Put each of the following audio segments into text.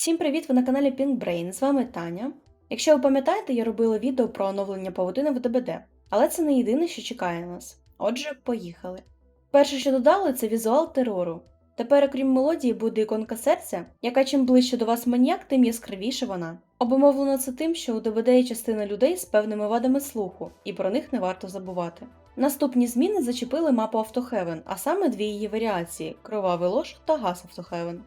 Всім привіт! Ви на каналі Pink Brain, з вами Таня. Якщо ви пам'ятаєте, я робила відео про оновлення павутини в ДБД, але це не єдине, що чекає нас. Отже, поїхали. Перше, що додали, це візуал терору. Тепер, окрім мелодії, буде іконка серця, яка чим ближче до вас маніяк, тим яскравіше вона. Обумовлено це тим, що у ДБД є частина людей з певними вадами слуху, і про них не варто забувати. Наступні зміни зачепили мапу Автохевен, а саме дві її варіації кровавий лож та газ Автохевен.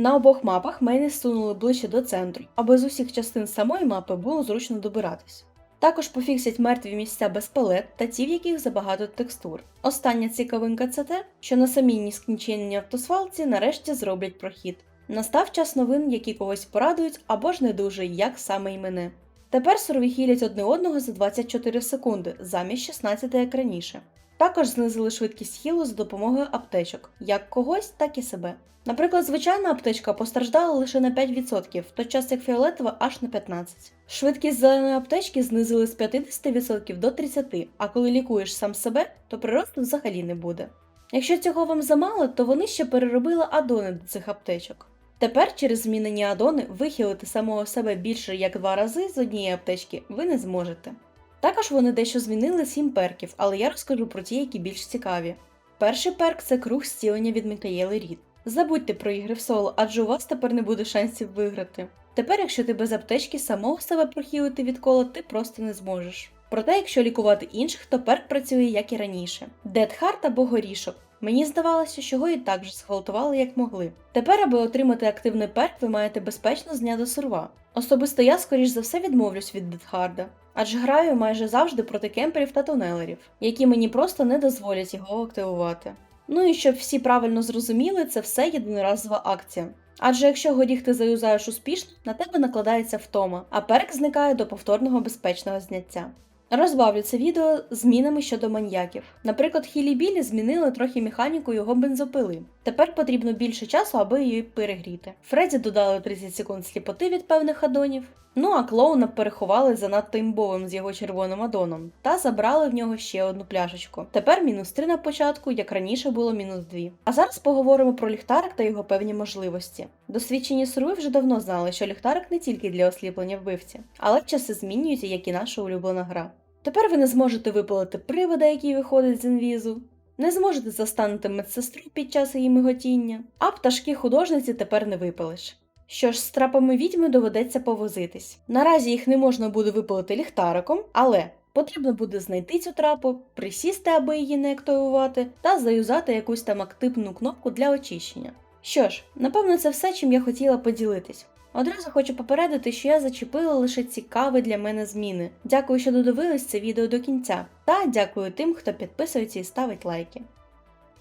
На обох мапах мейни сунули ближче до центру, аби з усіх частин самої мапи було зручно добиратись. Також пофіксять мертві місця без палет та ті, в яких забагато текстур. Остання цікавинка це те, що на самій нескінченній автосвалці нарешті зроблять прохід. Настав час новин, які когось порадують або ж не дуже, як саме й мене. Тепер сурові хілять одне одного за 24 секунди, замість 16 як раніше. Також знизили швидкість хілу за допомогою аптечок, як когось, так і себе. Наприклад, звичайна аптечка постраждала лише на 5%, в той час як фіолетова аж на 15%. Швидкість зеленої аптечки знизили з 50% до 30%, а коли лікуєш сам себе, то приросту взагалі не буде. Якщо цього вам замало, то вони ще переробили адони до цих аптечок. Тепер через змінені адони вихилити самого себе більше як два рази з однієї аптечки ви не зможете. Також вони дещо змінили 7 перків, але я розкажу про ті, які більш цікаві. Перший перк це круг зцілення від Мікаєли Рід. Забудьте про ігри в соло, адже у вас тепер не буде шансів виграти. Тепер, якщо ти без аптечки самого себе прохілити від кола, ти просто не зможеш. Проте, якщо лікувати інших, то перк працює як і раніше. Дедхарт або горішок. Мені здавалося, що його і так же схвалтували як могли. Тепер, аби отримати активний перк, ви маєте безпечно зняти сурва. Особисто я, скоріш за все, відмовлюсь від Дедхарда, адже граю майже завжди проти кемперів та тунелерів, які мені просто не дозволять його активувати. Ну і щоб всі правильно зрозуміли, це все єдиноразова акція. Адже якщо горіх ти заюзаєш успішно, на тебе накладається втома, а перк зникає до повторного безпечного зняття. Розбавлю це відео змінами щодо маньяків. Наприклад, Хілі Білі змінили трохи механіку його бензопили. Тепер потрібно більше часу, аби її перегріти. Фредді додали 30 секунд сліпоти від певних адонів. Ну а клоуна переховали занадто імбовим з його червоним адоном та забрали в нього ще одну пляшечку. Тепер мінус 3 на початку, як раніше було мінус 2. А зараз поговоримо про ліхтарик та його певні можливості. Досвідчені сурви вже давно знали, що ліхтарик не тільки для осліплення вбивці, але часи змінюються, як і наша улюблена гра. Тепер ви не зможете випалити привода, який виходить з інвізу, не зможете застанути медсестру під час її миготіння, а пташки художниці тепер не випалиш. Що ж, з трапами відьми доведеться повозитись. Наразі їх не можна буде випалити ліхтариком, але потрібно буде знайти цю трапу, присісти, аби її не активувати, та заюзати якусь там активну кнопку для очищення. Що ж, напевно, це все, чим я хотіла поділитись. Одразу хочу попередити, що я зачепила лише цікаві для мене зміни. Дякую, що додивились це відео до кінця, та дякую тим, хто підписується і ставить лайки.